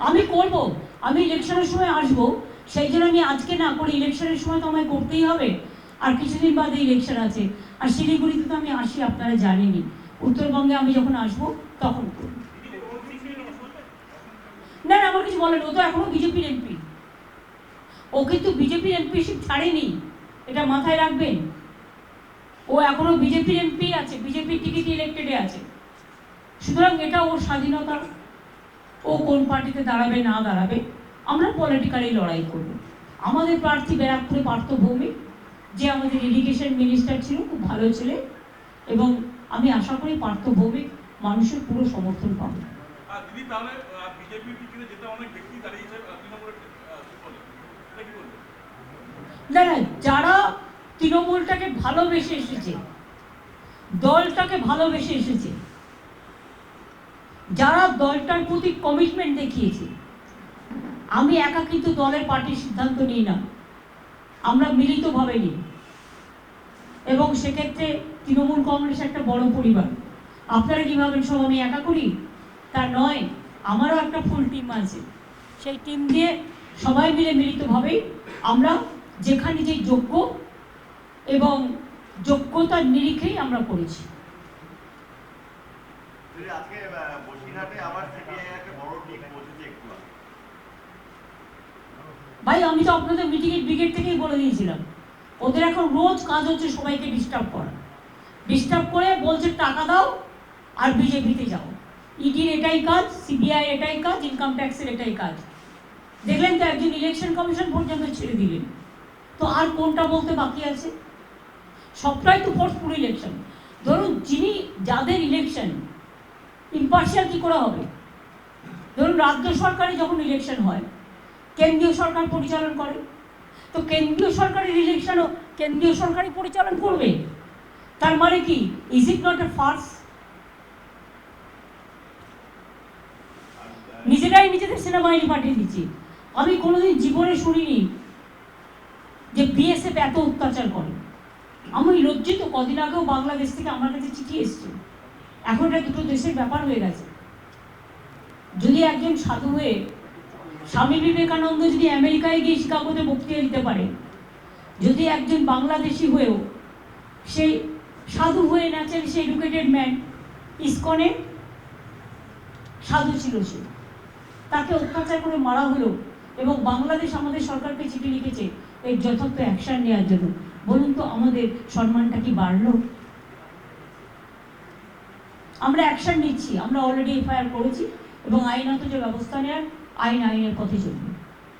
আমি করব। আমি ইলেকশনের সময় আসব। সেই জন্য আমি আজকে না করে ইলেকশনের সময় তো আমায় করতেই হবে। আর কিছুদিন বাদে ইলেকশন আছে। আর শিলিগুড়িতে তো আমি আসি, আপনারা জানেনই। উত্তরবঙ্গে আমি যখন আসব, তখন না না, আমার কিছু বলেন ও তো এখনও বিজেপির এমপি ও কিন্তু বিজেপির এমপিশিপ ছাড়েনি। এটা মাথায় রাখবেন। ও এখনও বিজেপির এমপি আছে, বিজেপির টিকিট ইলেক্টেডে আছে। সুতরাং এটা ওর স্বাধীনতা। ও কোন পার্টিতে দাঁড়াবে না দাঁড়াবে আমরা পলিটিক্যালি লড়াই করব। আমাদের প্রার্থী ব্যারাকপুরে পার্থ ভৌমিক যে আমাদের ইরিগেশন মিনিস্টার ছিল খুব ভালো ছেলে এবং আমি আশা করি পার্থ ভৌমিক মানুষের পুরো সমর্থন পাবে। না যারা তৃণমূলটাকে ভালোবেসে এসেছে দলটাকে ভালোবেসে এসেছে যারা দলটার প্রতি কমিটমেন্ট দেখিয়েছে, আমি একা কিন্তু দলের পার্টির সিদ্ধান্ত নিই না। আমরা মিলিতভাবে নিই। এবং সেক্ষেত্রে তৃণমূল কংগ্রেস একটা বড় পরিবার। আপনারা কি ভাবেন সব আমি একা করি? তা নয়, আমারও একটা ফুল টিম আছে। সেই টিম দিয়ে সবাই মিলে মিলিতভাবেই আমরা যেখানে যে যোগ্য এবং যোগ্যতার নিরিখেই আমরা করেছি। আজকে আহ, বসিরহাটে আবার সিবিআই একটা বড় টিম পৌঁছেছে একটু আগে। ভাই, আমি তো আপনাদের মিটিংয়ের ব্রিগেড থেকেই বলে দিয়েছিলাম। ওদের এখন রোজ কাজ হচ্ছে সবাইকে ডিস্টার্ব করা। ডিস্টার্ব করে বলছে, টাকা দাও আর বিজেপিতে যাও। ইডির এটাই কাজ সিবিআই এটাই কাজ ইনকাম ট্যাক্সের এটাই কাজ। দেখলেন তো একজন ইলেকশন কমিশন পর্যন্ত ছেড়ে দিলেন। তো আর কোনটা বলতে বাকি আছে? সবটাই তো ফোর্সফুল ইলেকশন ধরুন, যিনি যাদের ইলেকশন ইম্পার্শিয়াল কি করে হবে? ধরুন, রাজ্য সরকারে যখন ইলেকশন হয় কেন্দ্রীয় সরকার পরিচালন করে। তো কেন্দ্রীয় সরকারের ইলেকশনও কেন্দ্রীয় সরকারই পরিচালন করবে। তার মানে কি? Is it not a farce নিজেরাই নিজেদের সেনাবাহিনী পাঠিয়ে দিচ্ছি। আমি কোনোদিন জীবনে শুনিনি যে বিএসএফ এত অত্যাচার করে। আমি লজ্জিত, কদিন আগেও বাংলাদেশ থেকে আমার কাছে চিঠি এসছে। এখন এটা দুটো দেশের ব্যাপার হয়ে গেছে। যদি একজন সাধু হয়ে স্বামী বিবেকানন্দ যদি আমেরিকায় গিয়ে শিকাগোতে বক্তৃতা দিতে পারে, যদি একজন বাংলাদেশি হয়েও সেই সাধু হয়ে ন্যাচারাল সে এডুকেটেড ম্যান ইস্কনে সাধু ছিল সে। তাকে অত্যাচার করে মারা হলো এবং বাংলাদেশ আমাদের সরকারকে চিঠি লিখেছে এর যথার্থ অ্যাকশন নেওয়ার জন্য। বলুন তো আমাদের সম্মানটা কি বাড়লো? আমরা অ্যাকশন নিচ্ছি, আমরা অলরেডি এফআইআর করেছি এবং আইনত যে ব্যবস্থা নেওয়ার আইন আইনের পথে চলবে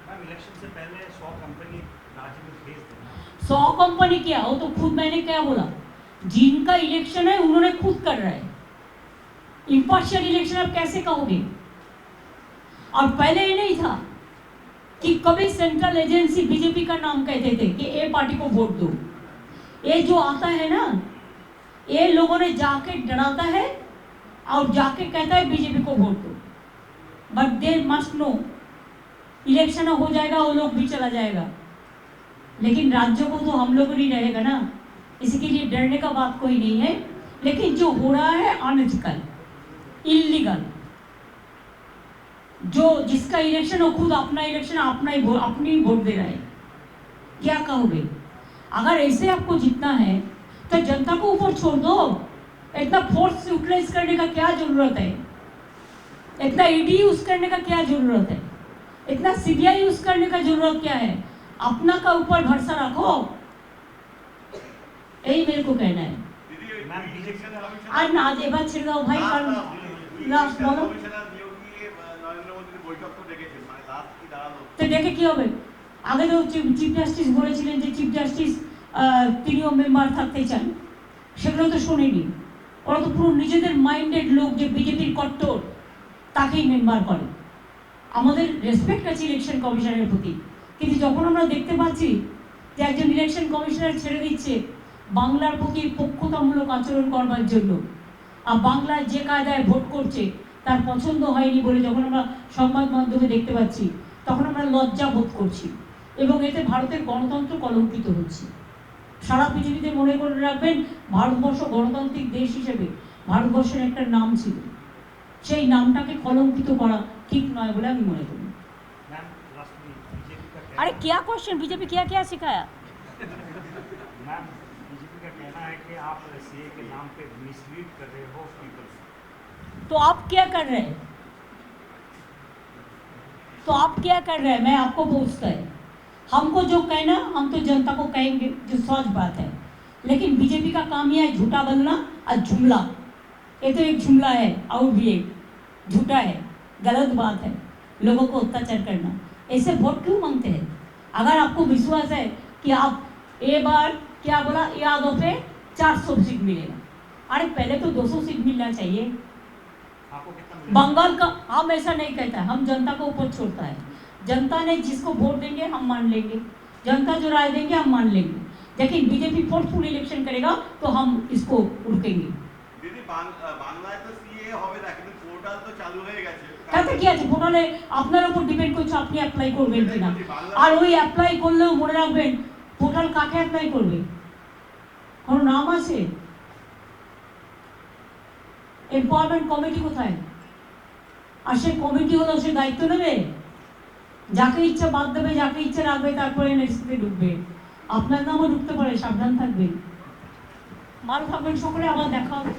मैम इलेक्शन से पहले सौ कंपनी राज्य में भेज देना सौ कंपनी क्या वो तो खुद मैंने क्या बोला जिनका इलेक्शन है उन्होंने खुद कर रहा है इम्पार्शियल इलेक्शन आप कैसे कहोगे और पहले ये नहीं था कि कभी सेंट्रल एजेंसी बीजेपी का नाम कहते थे कि ए पार्टी को वोट दो ये जो आता है ना ये लोगों ने जाके डराता है और जाके कहता है बीजेपी को वोट दो But they must no election हो जाएगा, वो लोग भी चला जाएगा। लेकिन राज्यों को तो हम लोग नहीं रहेगा ना। इसके लिए डरने का बात कोई नहीं है। लेकिन जो हो रहा है अनएथिकल इलीगल जो जिसका इलेक्शन हो, खुद अपना इलेक्शन, अपना ही अपनी ही वोट दे रहा है। क्या कहोगे? अगर ऐसे आपको जीतना है तो जनता को ऊपर छोड़ दो। इतना फोर्स यूटिलाइज करने का क्या ज़रूरत है? इतना ईडी यूज करने का क्या जरूरत है इतना सीबीआई यूज करने का जरूरत क्या है अपना का ऊपर भरोसा रखो यही मेरे को कहना है দিদি ওই ম্যাম, ইলেকশন কমিশন আর না এবার ছেড়ে দাও ভাই কারণ লাস্ট ইলেকশন বলো কমিশনার নিয়োগ নিয়ে আহ, নরেন্দ্র মোদীর বৈঠক তো ডেকেছেন মানে লাস্ট কি দাঁড়ালো তো দেখে কি হবে আগে তো চিফ জাস্টিস বলেছিলেন যে চিফ জাস্টিস তিনিও মেম্বার থাকতে চান সেগুলো তো শোনেনি ওরা তো পুরো নিজেদের মাইন্ডেড লোক যে বিজেপির কট্টর তাকেই মেম্বার করে। আমাদের রেসপেক্ট আছে ইলেকশন কমিশনের প্রতি। কিন্তু যখন আমরা দেখতে পাচ্ছি যে একজন ইলেকশন কমিশনার ছেড়ে দিচ্ছে, বাংলার প্রতি পক্ষতামূলক আচরণ করবার জন্য, আর বাংলায় যে কায়দায় ভোট করছে, তার পছন্দ হয়নি বলে যখন আমরা সংবাদ মাধ্যমে দেখতে পাচ্ছি, তখন আমরা লজ্জা বোধ করছি। এবং এতে ভারতের গণতন্ত্র কলঙ্কিত হচ্ছে। সারা পৃথিবীতে মনে করে রাখবেন, ভারতবর্ষ গণতান্ত্রিক দেশ হিসেবে, ভারতবর্ষের একটা নাম ছিল। সেই নামটাকে কলঙ্কিত করা ঠিক নয় বলে আমি মনে করি मैम लास्टली बीजेपी का कहना अरे क्या क्वेश्चन बीजेपी क्या क्या सिखाया मैम बीजेपी का कहना है कि आप सीए के नाम पे मिसलीड कर रहे हो पीपल तो आप क्या कर रहे हैं तो आप क्या कर रहे हैं मैं आपको पूछता है हमको जो कहना हम तो जनता को कहेंगे जो सच बात है लेकिन बीजेपी का काम यह है झूठा बोलना और जुमला ये तो एक जुमला है और भी एक झूठा है गलत बात है। लोगों को अत्याचार करना। ऐसे वोट क्यों मांगते हैं? अगर आपको विश्वास है कि आप ये बार क्या बोला यादों पे 400 सीट मिलेगा। अरे पहले तो 200 सीट मिलना चाहिए? बंगाल का हम ऐसा नहीं कहता है। हम जनता को ऊपर छोड़ता है। जनता ने जिसको वोट देंगे हम मान लेंगे। जनता जो राय देंगे हम मान लेंगे। लेकिन बीजेपी फोर्सफुल इलेक्शन करेगा तो हम इसको रुकेंगे তাতে কি আছে? পোর্টালে আপনার উপর ডিপেন্ড করছে আপনি অ্যাপ্লাই করবেন কিনা। আর ওই অ্যাপ্লাই করলেও মনে রাখবেন পোর্টাল কাকে অ্যাপ্লাই করবে? কোনো নাম আছে? এমপাওয়ারমেন্ট কমিটি কোথায়? আর সেই কমিটি হলো সে দায়িত্ব নেবে? যাকে ইচ্ছা বাদ দেবে যাকে ইচ্ছা রাখবে তারপরে নেক্সটে ঢুকবে। আপনার নামও ঢুকতে পারে সাবধান থাকবেন। ভালো থাকবেন সকলে আবার দেখা হবে।